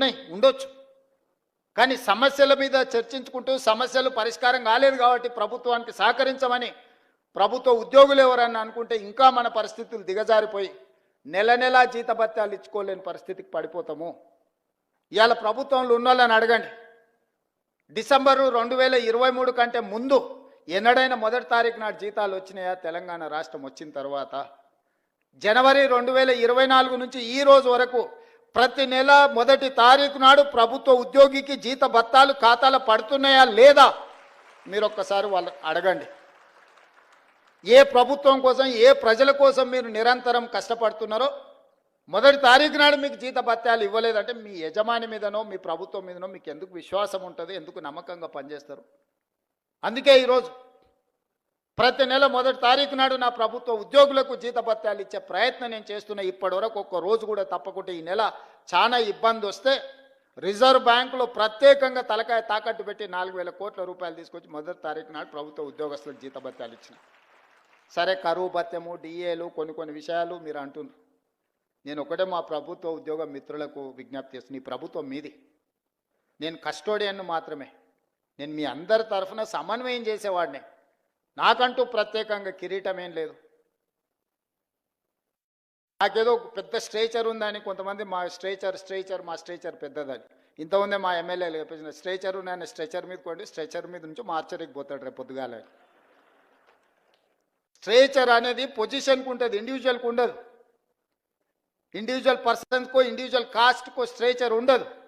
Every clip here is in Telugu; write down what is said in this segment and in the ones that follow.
ఉన్నాయి ఉండొచ్చు. కానీ సమస్యల మీద చర్చించుకుంటూ సమస్యలు పరిష్కారం కాలేదు కాబట్టి ప్రభుత్వానికి సహకరించమని ప్రభుత్వ ఉద్యోగులు ఎవరన్నా అనుకుంటే ఇంకా మన పరిస్థితులు దిగజారిపోయి నెల నెలా జీతభత్యాలు ఇచ్చుకోలేని పరిస్థితికి పడిపోతాము. ఇవాళ ప్రభుత్వంలో ఉన్న వాళ్ళని అడగండి. డిసెంబరు రెండు వేల ఇరవై మూడు కంటే ముందు ఎన్నడైనా మొదటి తారీఖు నాడు జీతాలు వచ్చినాయా? తెలంగాణ రాష్ట్రం వచ్చిన తర్వాత. జనవరి రెండు వేల ఇరవై నాలుగు నుంచి ఈ రోజు వరకు ప్రతి నెల మొదటి తారీఖు నాడు ప్రభుత్వ ఉద్యోగికి జీత భత్తాలు ఖాతాలు పడుతున్నాయా లేదా? మీరు ఒక్కసారి వాళ్ళు అడగండి. ఏ ప్రభుత్వం కోసం ఏ ప్రజల కోసం మీరు నిరంతరం కష్టపడుతున్నారో మొదటి తారీఖు నాడు మీకు జీత భత్యాలు ఇవ్వలేదంటే మీ యజమాని మీదనో మీ ప్రభుత్వం మీదనో మీకు ఎందుకు విశ్వాసం ఉంటుంది? ఎందుకు నమ్మకంగా పనిచేస్తారు? అందుకే ఈరోజు ప్రతి నెల మొదటి తారీఖు నాడు నా ప్రభుత్వ ఉద్యోగులకు జీతభత్యాలు ఇచ్చే ప్రయత్నం నేను చేస్తున్న. ఇప్పటి వరకు ఒక్క రోజు కూడా తప్పకుండా ఈ నెల చాలా ఇబ్బంది వస్తే రిజర్వ్ బ్యాంకులో ప్రత్యేకంగా తలకాయ తాకట్టు పెట్టి నాలుగు వేల కోట్ల రూపాయలు తీసుకొచ్చి మొదటి తారీఖు నాడు ప్రభుత్వ ఉద్యోగస్తులకు జీతభత్యాలు ఇచ్చిన. సరే కరువు భత్యము డిఏలు కొన్ని కొన్ని విషయాలు మీరు అంటున్నారు. నేను ఒకటే మా ప్రభుత్వ ఉద్యోగ మిత్రులకు విజ్ఞప్తి చేస్తున్నా. ఈ ప్రభుత్వం మీది. నేను కస్టోడియన్ మాత్రమే. నేను మీ అందరి తరఫున సమన్వయం చేసేవాడిని. నాకంటూ ప్రత్యేకంగా కిరీటం ఏం లేదు. నాకేదో పెద్ద స్ట్రేచర్ ఉందని కొంతమంది మా స్ట్రేచర్ స్ట్రేచర్ మా స్ట్రేచర్ పెద్దదని ఇంతకుముందే మా ఎమ్మెల్యేలు చెప్పేసిన స్ట్రేచర్ నేను స్ట్రెచర్ మీద కొండి స్ట్రెచర్ మీద నుంచి మార్చరికి పోతాడు రేపు పొద్దుగాల. స్ట్రేచర్ అనేది పొజిషన్కి ఉంటుంది ఇండివిజువల్కి ఉండదు. ఇండివిజువల్ పర్సన్స్కో ఇండివిజువల్ కాస్ట్కో స్ట్రేచర్ ఉండదు.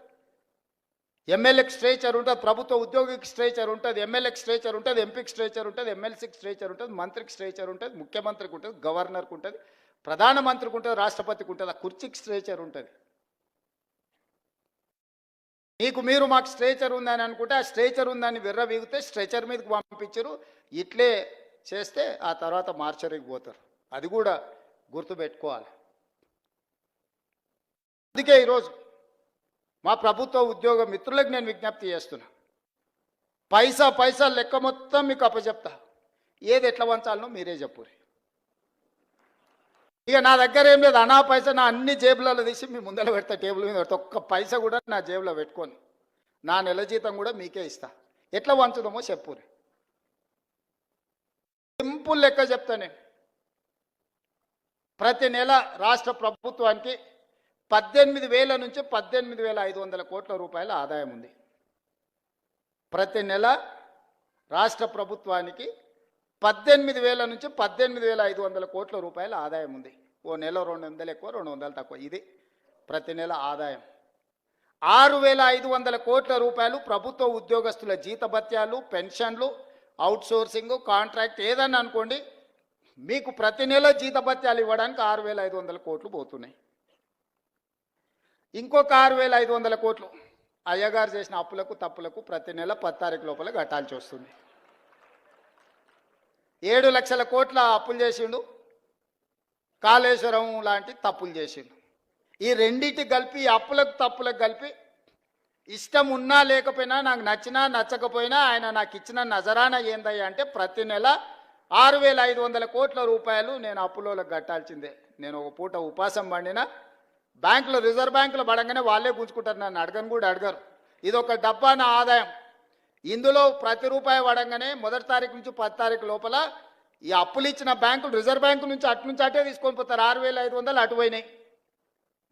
ఎమ్మెల్యేకి స్ట్రేచర్ ఉంటుంది ప్రభుత్వ ఉద్యోగికి స్ట్రేచర్ ఉంటుంది ఎమ్మెల్యేకి స్ట్రేచర్ ఉంటుంది ఎంపీకి స్ట్రేచర్ ఉంటుంది ఎమ్మెల్సీకి స్ట్రేచర్ ఉంటుంది మంత్రికి స్ట్రేచర్ ఉంటుంది ముఖ్యమంత్రికి ఉంటుంది గవర్నర్కి ఉంటుంది ప్రధానమంత్రికి ఉంటుంది రాష్ట్రపతికి ఉంటుంది ఆ కుర్చీకి స్ట్రేచర్ ఉంటుంది. మీకు మీరు మాకు స్ట్రేచర్ ఉందని అనుకుంటే ఆ స్ట్రేచర్ ఉందని విర్రవీగితే స్ట్రెచర్ మీదకి పంపించరు ఇట్లే చేస్తే ఆ తర్వాత మార్చరికి పోతారు. అది కూడా గుర్తుపెట్టుకోవాలి. అందుకే ఈరోజు మా ప్రభుత్వ ఉద్యోగ మిత్రులకు నేను విజ్ఞప్తి చేస్తున్నా. పైసా పైసా లెక్క మొత్తం మీకు అప్పచెప్తా. ఏది ఎట్లా వంచాలనో మీరే చెప్పురి ఇక నా దగ్గర ఏం లేదు అనా పైసా నా అన్ని జేబులలో తీసి మీ ముందర పెడతా టేబుల్ మీద పెడతా. ఒక్క పైసా కూడా నా జేబులో పెట్టుకొని. నా నెల జీతం కూడా మీకే ఇస్తా. ఎట్లా వంచుదామో చెప్పురి సింపుల్ లెక్క చెప్తా నేను. ప్రతి నెల రాష్ట్ర ప్రభుత్వానికి పద్దెనిమిది వేల నుంచి పద్దెనిమిది వేల ఐదు వందల కోట్ల రూపాయల ఆదాయం ఉంది. ప్రతి నెల రాష్ట్ర ప్రభుత్వానికి పద్దెనిమిది వేల నుంచి పద్దెనిమిది వేల ఐదు వందల కోట్ల రూపాయల ఆదాయం ఉంది. ఓ నెల రెండు వందలు ఎక్కువ రెండు వందలు తక్కువ. ఇది ప్రతి నెల ఆదాయం. ఆరు వేల ఐదు వందల కోట్ల రూపాయలు ప్రభుత్వ ఉద్యోగస్తుల జీతభత్యాలు పెన్షన్లు అవుట్సోర్సింగ్ కాంట్రాక్ట్ ఏదన్నా అనుకోండి మీకు ప్రతి నెల జీతభత్యాలు ఇవ్వడానికి ఆరు వేల ఐదు వందల కోట్లు పోతున్నాయి. ఇంకొక ఆరు వేల ఐదు వందల కోట్లు. అయ్యగారు చేసిన అప్పులకు తప్పులకు ప్రతి నెల పది తారీఖు లోపల కట్టాల్సి వస్తుంది. ఏడు లక్షల కోట్ల అప్పులు చేసిండు. కాళేశ్వరం లాంటి తప్పులు చేసిండు. ఈ రెండింటి కలిపి అప్పులకు తప్పులకు కలిపి ఇష్టం ఉన్నా లేకపోయినా నాకు నచ్చినా నచ్చకపోయినా ఆయన నాకు ఇచ్చిన నజరాన ఏందయ్యా అంటే ప్రతి నెల ఆరు వేల ఐదు వందల కోట్ల రూపాయలు నేను అప్పులోకి కట్టాల్సిందే. నేను ఒక పూట ఉపాసం పండినా బ్యాంకులో రిజర్వ్ బ్యాంకులో పడంగానే వాళ్ళే గుంజుకుంటారు నన్ను అడగను కూడా అడగరు. ఇది ఒక డబ్బా నా ఆదాయం. ఇందులో ప్రతి రూపాయి పడంగానే మొదటి తారీఖు నుంచి పది తారీఖు లోపల ఈ అప్పులు ఇచ్చిన బ్యాంకులు రిజర్వ్ బ్యాంకు నుంచి అటు నుంచి అటే తీసుకొని పోతారు. ఆరు వేల ఐదు వందలు అటు పోయినాయి.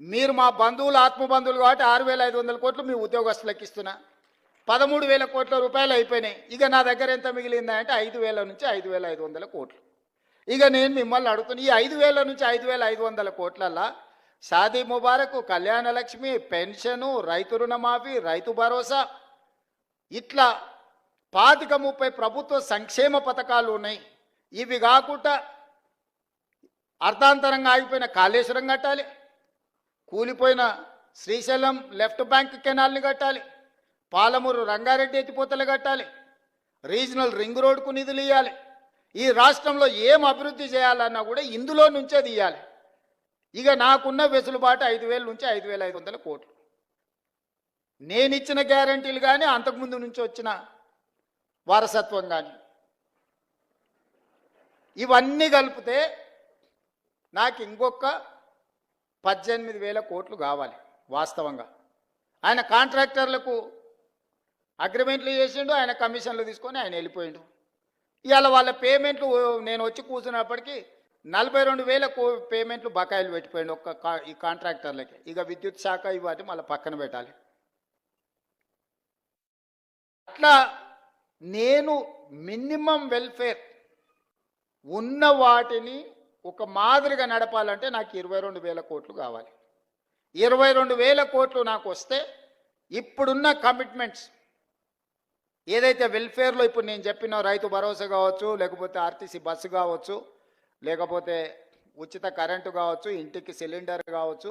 మీరు మా బంధువులు ఆత్మ బంధువులు కాబట్టి ఆరు వేల ఐదు వందల కోట్లు మీ ఉద్యోగస్తులకు ఇస్తున్నా. పదమూడు వేల కోట్ల రూపాయలు అయిపోయినాయి. ఇక నా దగ్గర ఎంత మిగిలిందా అంటే ఐదు వేల నుంచి ఐదు వేల ఐదు వందల కోట్లు. ఇక నేను మిమ్మల్ని అడుగుతున్నా ఈ ఐదు వేల నుంచి ఐదు వేల ఐదు వందల కోట్లల్లా షాదీ ముబారక్ కళ్యాణ లక్ష్మి పెన్షను రైతు రుణమాఫీ రైతు భరోసా. ఇట్లా పాతిక ముప్పై ప్రభుత్వ సంక్షేమ పథకాలు ఉన్నాయి. ఇవి కాకుండా అర్ధాంతరంగా ఆగిపోయిన కాళేశ్వరం కట్టాలి. కూలిపోయిన శ్రీశైలం లెఫ్ట్ బ్యాంక్ కెనాల్ని కట్టాలి. పాలమూరు రంగారెడ్డి ఎత్తిపోతలు కట్టాలి. రీజనల్ రింగ్ రోడ్కు నిధులు ఇవ్వాలి ఈ రాష్ట్రంలో ఏం అభివృద్ధి చేయాలన్నా కూడా ఇందులో నుంచే తీయాలి. ఇక నాకున్న వెసులుబాటు ఐదు వేల నుంచి ఐదు వేల ఐదు వందల కోట్లు. నేను ఇచ్చిన గ్యారంటీలు కానీ అంతకుముందు నుంచి వచ్చిన వారసత్వం కానీ ఇవన్నీ కలిపితే నాకు ఇంకొక పద్దెనిమిది వేల కోట్లు కావాలి వాస్తవంగా. ఆయన కాంట్రాక్టర్లకు అగ్రిమెంట్లు చేసిండు ఆయన కమిషన్లు తీసుకొని ఆయన వెళ్ళిపోయిండు. ఇవాళ వాళ్ళ పేమెంట్లు నేను వచ్చి కూర్చున్నప్పటికీ నలభై రెండు వేల కో- పేమెంట్లు బకాయిలు పెట్టిపోయింది ఒక్క కా- ఈ కాంట్రాక్టర్లకి. ఇక విద్యుత్ శాఖ ఇవాటి మళ్ళీ పక్కన పెట్టాలి. అట్లా నేను మినిమం వెల్ఫేర్ ఉన్న వాటిని ఒక మాదిరిగా నడపాలంటే నాకు ఇరవై రెండు వేల కోట్లు కావాలి. ఇరవై రెండు వేల కోట్లు నాకు వస్తే ఇప్పుడున్న కమిట్మెంట్స్ ఏదైతే వెల్ఫేర్లో ఇప్పుడు నేను చెప్పిన రైతు భరోసా కావచ్చు లేకపోతే ఆర్టీసీ బస్సు కావచ్చు లేకపోతే ఉచిత కరెంటు కావచ్చు ఇంటికి సిలిండర్ కావచ్చు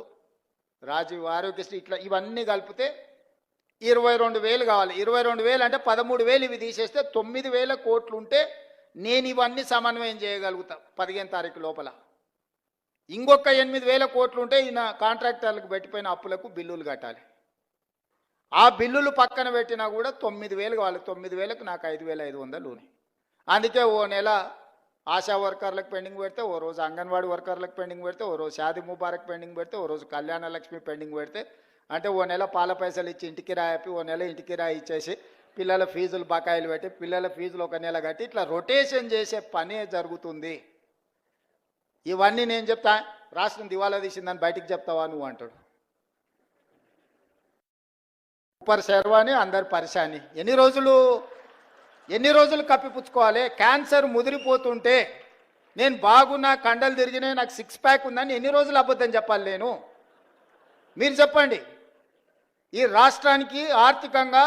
రాజీవ్ ఆరోగ్యశ్రీ ఇట్లా ఇవన్నీ కలిపితే ఇరవై రెండు వేలు కావాలి. ఇరవై రెండు వేలు అంటే పదమూడు వేలు ఇవి తీసేస్తే తొమ్మిది వేల కోట్లు ఉంటే నేను ఇవన్నీ సమన్వయం చేయగలుగుతా పదిహేను తారీఖు లోపల. ఇంకొక ఎనిమిది వేల కోట్లు ఉంటే ఈయన కాంట్రాక్టర్లకు పెట్టిపోయిన అప్పులకు బిల్లులు కట్టాలి. ఆ బిల్లులు పక్కన పెట్టినా కూడా తొమ్మిది వేలు కావాలి. తొమ్మిది వేలకు నాకు ఐదు వేల ఐదు వందలు అందుకే ఓ నెల ఆశా వర్కర్లకు పెండింగ్ పెడితే ఓ రోజు అంగన్వాడీ వర్కర్లకు పెండింగ్ పెడితే ఓ రోజు షాది ముబారక్ పెండింగ్ పెడితే ఓ రోజు కళ్యాణ లక్ష్మి పెండింగ్ పెడితే అంటే ఓ నెల పాల పైసలు ఇచ్చి ఇంటికి రాయపి ఓ నెల ఇంటికి రాయి ఇచ్చేసి పిల్లల ఫీజులు బకాయిలు పెట్టి పిల్లల ఫీజులు ఒక నెల కట్టి ఇట్లా రొటేషన్ చేసే పనే జరుగుతుంది. ఇవన్నీ నేను చెప్తా రాష్ట్రం దివాలా తీసిందని బయటికి చెప్తావా నువ్వు అంటాడు. సూపర్ శర్వాణి అందరు పరిశాని. ఎన్ని రోజులు ఎన్ని రోజులు కప్పిపుచ్చుకోవాలి? క్యాన్సర్ ముదిరిపోతుంటే నేను బాగున్నా కండలు తిరిగినాయి నాకు సిక్స్ ప్యాక్ ఉందని ఎన్ని రోజులు అబద్ధం చెప్పాలి నేను? మీరు చెప్పండి. ఈ రాష్ట్రానికి ఆర్థికంగా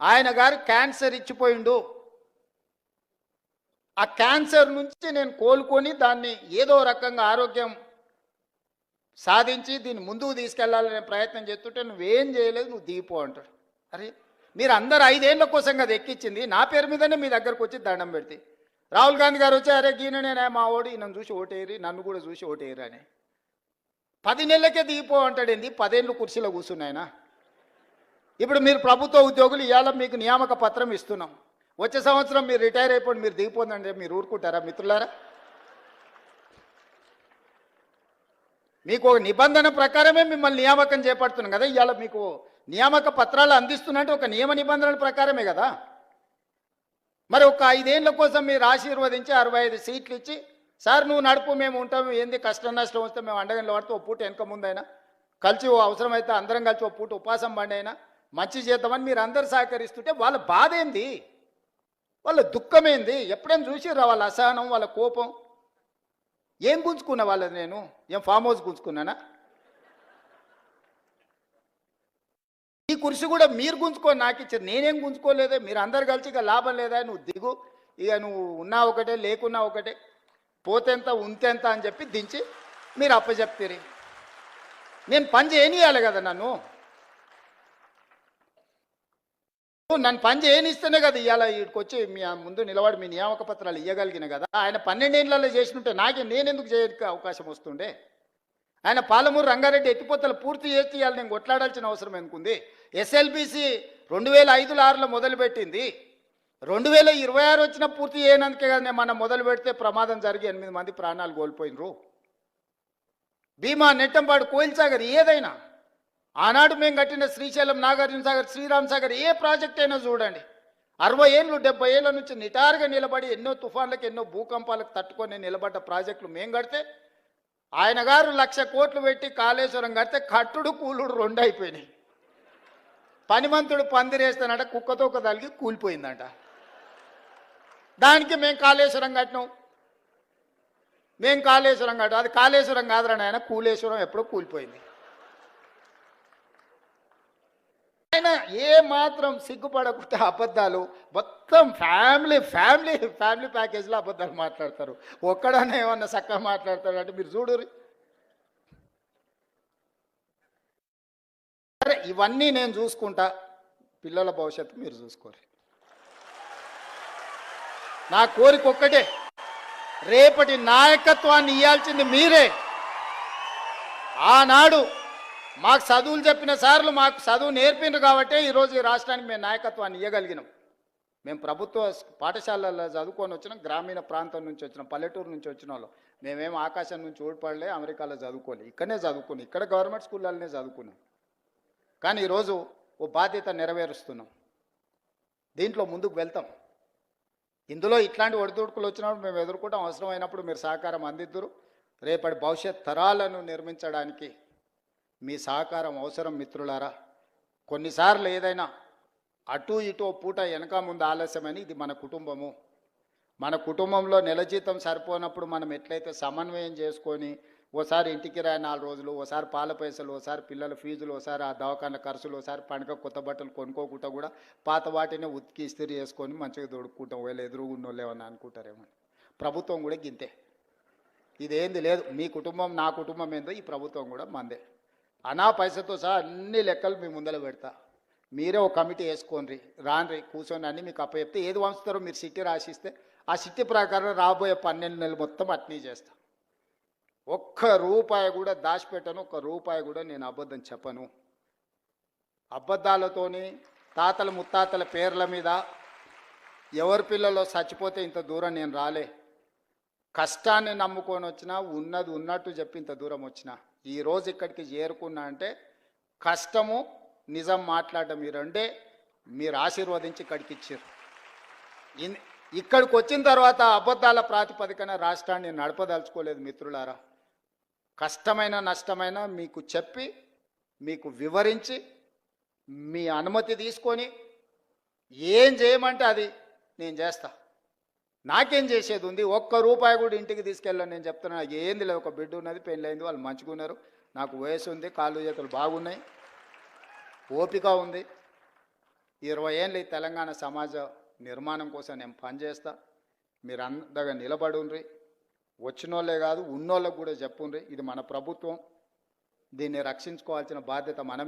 ఆయన గారు క్యాన్సర్ ఇచ్చిపోయిండు. ఆ క్యాన్సర్ నుంచి నేను కోలుకొని దాన్ని ఏదో రకంగా ఆరోగ్యం సాధించి దీన్ని ముందుకు తీసుకెళ్ళాలనే ప్రయత్నం చేస్తుంటే నువ్వేం చేయలేదు నువ్వు దిగిపో అంటాడు. అరే మీరు అందరు ఐదేళ్ళ కోసం కదా ఎక్కించింది నా పేరు మీదనే మీ దగ్గరకు వచ్చి దండం పెడితే. రాహుల్ గాంధీ గారు వచ్చి అరే గీననే మా ఓడి నన్ను చూసి ఓటేరి నన్ను కూడా చూసి ఓటేరు అని. పది నెలలకే దిగిపో అంటాడేంది పదేళ్ళు కుర్చీలో కూర్చున్నాయన ఇప్పుడు మీరు ప్రభుత్వ ఉద్యోగులు ఇవాళ మీకు నియామక పత్రం ఇస్తున్నాం. వచ్చే సంవత్సరం మీరు రిటైర్ అయిపోండి మీరు దిగిపోందండి మీరు ఊరుకుంటారా మిత్రులారా? మీకు ఒక నిబంధన ప్రకారమే మిమ్మల్ని నియామకం చేపడుతున్నాం కదా ఇవాళ మీకు నియామక పత్రాలు అందిస్తున్నట్టు ఒక నియమ నిబంధనల ప్రకారమే కదా. మరి ఒక ఐదేళ్ళ కోసం మీరు ఆశీర్వదించి అరవై ఐదు సీట్లు ఇచ్చి సార్ నువ్వు నడుపు మేము ఉంటాము ఏంది కష్టం నష్టం వస్తే మేము అండగంలో పడితే ఓ పూట వెనక ముందైనా కలిసి అవసరమైతే అందరం కలిసి ఓ పూట ఉపాసం బండి అయినా మంచి చేద్దామని మీరు అందరు సహకరిస్తుంటే వాళ్ళ బాధ ఏంది? వాళ్ళ దుఃఖం ఏంది? ఎప్పుడైనా చూసిర్రా వాళ్ళ అసహనం వాళ్ళ కోపం? ఏం గుంజుకున్నా వాళ్ళది నేను? ఏం ఫామ్ హౌస్ గుంజుకున్నానా? ఈ కుర్చీ కూడా మీరు గుంజుకొని నాకు ఇచ్చారు నేనేం గుంజుకోలేదే. మీరు అందరు కలిసి ఇక లాభం లేదా? నువ్వు దిగు. ఇక నువ్వు ఉన్నా ఒకటే లేకున్నా ఒకటే. పోతెంత ఉంతెంత అని చెప్పి దించి మీరు అప్పచెప్తారు. నేను పని చేయనియాలి కదా నన్ను నువ్వు నన్ను పని చేయనిస్తేనే కదా ఇవాళ వీడికి వచ్చి మీ ముందు నిలబడి మీ నియామక పత్రాలు ఇవ్వగలిగిన కదా. ఆయన పన్నెండేళ్ళలో చేసినట్టే నాకే నేనెందుకు చేయడానికి అవకాశం వస్తుండే? ఆయన పాలమూరు రంగారెడ్డి ఎత్తిపోతలు పూర్తి చేసి ఇవాళ నేను కొట్లాడాల్సిన అవసరం ఎందుకుంది? ఎస్ఎల్బిసి రెండు వేల ఐదులో ఆరులో మొదలుపెట్టింది. రెండు వేల ఇరవై ఆరు వచ్చిన పూర్తి చేయనందుకే కదా నేను మనం మొదలు పెడితే ప్రమాదం జరిగి ఎనిమిది మంది ప్రాణాలు కోల్పోయినరు. భీమా నెట్టంపాడు కోయిల్సాగర్ ఏదైనా ఆనాడు మేము కట్టిన శ్రీశైలం నాగార్జున సాగర్ శ్రీరామ్ సాగర్ ఏ ప్రాజెక్ట్ అయినా చూడండి. అరవై ఏళ్ళు డెబ్బై ఏళ్ళ నుంచి నిటారుగా నిలబడి ఎన్నో తుఫాన్లకు ఎన్నో భూకంపాలకు తట్టుకొని నిలబడ్డ ప్రాజెక్టులు మేము కడితే ఆయన గారు లక్ష కోట్లు పెట్టి కాళేశ్వరం కడితే కట్టుడు కూలుడు రెండు అయిపోయినాయి. పనిమంతుడు పందిరేస్తానంట కుక్కతో ఒక తలిగి కూలిపోయిందంట. దానికి మేము కాళేశ్వరం కట్టినాం. మేము కాళేశ్వరం కట్టాం. అది కాళేశ్వరం కాదురా ఆయన కూలేశ్వరం ఎప్పుడో కూలిపోయింది. ఆయన ఏ మాత్రం సిగ్గుపడకుండా అబద్ధాలు మొత్తం ఫ్యామిలీ ఫ్యామిలీ ఫ్యామిలీ ప్యాకేజ్లో అబద్ధాలు మాట్లాడతారు. ఒక్కడనే ఏమన్నా చక్కగా మాట్లాడతారు అంటే మీరు చూడురి సరే ఇవన్నీ నేను చూసుకుంటా. పిల్లల భవిష్యత్తు మీరు చూసుకోరు నా కోరిక ఒక్కటే రేపటి నాయకత్వాన్ని ఇవ్వాల్సింది మీరే. ఆనాడు మాకు చదువులు చెప్పిన సార్లు మాకు చదువు నేర్పిండ్రు కాబట్టే ఈరోజు ఈ రాష్ట్రానికి మేము నాయకత్వాన్ని ఇవ్వగలిగినాం మేము ప్రభుత్వ పాఠశాలల్లో చదువుకొని వచ్చినాం గ్రామీణ ప్రాంతం నుంచి వచ్చినాం పల్లెటూరు నుంచి వచ్చిన వాళ్ళు. మేమేం ఆకాశం నుంచి ఓడిపడలే అమెరికాలో చదువుకోలే ఇక్కడనే చదువుకుని ఇక్కడ గవర్నమెంట్ స్కూళ్ళనే చదువుకున్నాం. కానీ ఈరోజు ఓ బాధ్యత నెరవేరుస్తున్నాం. దీంట్లో ముందుకు వెళ్తాం. ఇందులో ఇట్లాంటి ఒడిదుడుకులు వచ్చినప్పుడు మేము ఎదుర్కొంటాం. అవసరమైనప్పుడు మీరు సహకారం అందిద్దరు. రేపటి భవిష్యత్ తరాలను నిర్మించడానికి మీ సహకారం అవసరం మిత్రులారా. కొన్నిసార్లు ఏదైనా అటు ఇటు పూట వెనక ముందు ఆలస్యమని ఇది మన కుటుంబము. మన కుటుంబంలో నెల జీతం సరిపోనప్పుడు మనం ఎట్లయితే సమన్వయం చేసుకొని ఓసారి ఇంటికి రాయి నాలుగు రోజులు ఓసారి పాల పైసలు ఓసారి పిల్లల ఫీజులు ఓసారి ఆ దవాఖాన ఖర్చులు ఓసారి పండుగ కొత్త బట్టలు కొనుక్కోకుండా కూడా పాత వాటిని ఉతికి ఇస్త్రీ చేసుకొని మంచిగా దొడుక్కుంటాం వీళ్ళు ఎదురుగున్నోళ్ళు ఏమన్నా అనుకుంటారేమో. ప్రభుత్వం కూడా గింతే. ఇదేంది లేదు. మీ కుటుంబం నా కుటుంబం ఏందో ఈ ప్రభుత్వం కూడా మందే. అనా పైసతో సహా అన్ని లెక్కలు మీ ముందర పెడతా. మీరే ఒక కమిటీ వేసుకోండి. రాన్రి కూర్చొని అన్ని మీకు అప్పచెప్తే. ఏది వంచుతారో మీరు సిట్టి రాసిస్తే ఆ సిట్టి ప్రకారం రాబోయే పన్నెండు నెలలు మొత్తం అట్నీ చేస్తా. ఒక్క రూపాయి కూడా దాచిపెట్టను ఒక్క రూపాయి కూడా నేను అబద్ధం చెప్పను. అబద్ధాలతోని తాతల ముత్తాతల పేర్ల మీద ఎవరి పిల్లలో చచ్చిపోతే ఇంత దూరం నేను రాలే. కష్టాన్ని నమ్ముకొని వచ్చినా ఉన్నది ఉన్నట్టు చెప్పి ఇంత దూరం వచ్చిన. ఈ రోజు ఇక్కడికి చేరుకున్నా అంటే కష్టము నిజం మాట్లాడడం ఈ రెండే మీరు ఆశీర్వదించి ఇక్కడికి ఇచ్చారు. ఇక్కడికి వచ్చిన తర్వాత అబద్ధాల ప్రాతిపదికన రాష్ట్రాన్ని నడపదలుచుకోలేదు మిత్రులారా. కష్టమైన నష్టమైన మీకు చెప్పి మీకు వివరించి మీ అనుమతి తీసుకొని ఏం చేయమంటే అది నేను చేస్తా. నాకేం చేసేది ఉంది? ఒక్క రూపాయి కూడా ఇంటికి తీసుకెళ్ళాను. నేను చెప్తున్నా ఏంది లేదు ఒక బిడ్డ ఉన్నది పెళ్ళైంది వాళ్ళు మంచిగా ఉన్నారు నాకు వయసు ఉంది కాళ్ళు చేతులు బాగున్నాయి ఓపిక ఉంది. ఇరవై ఏళ్ళు ఈ తెలంగాణ సమాజ నిర్మాణం కోసం నేను పనిచేస్తా. మీరు అందగా నిలబడుండ్రి. వచ్చినోళ్ళే కాదు ఉన్నోళ్ళకు కూడా చెప్పుండ్రి. ఇది మన ప్రభుత్వం. దీన్ని రక్షించుకోవాల్సిన బాధ్యత మనం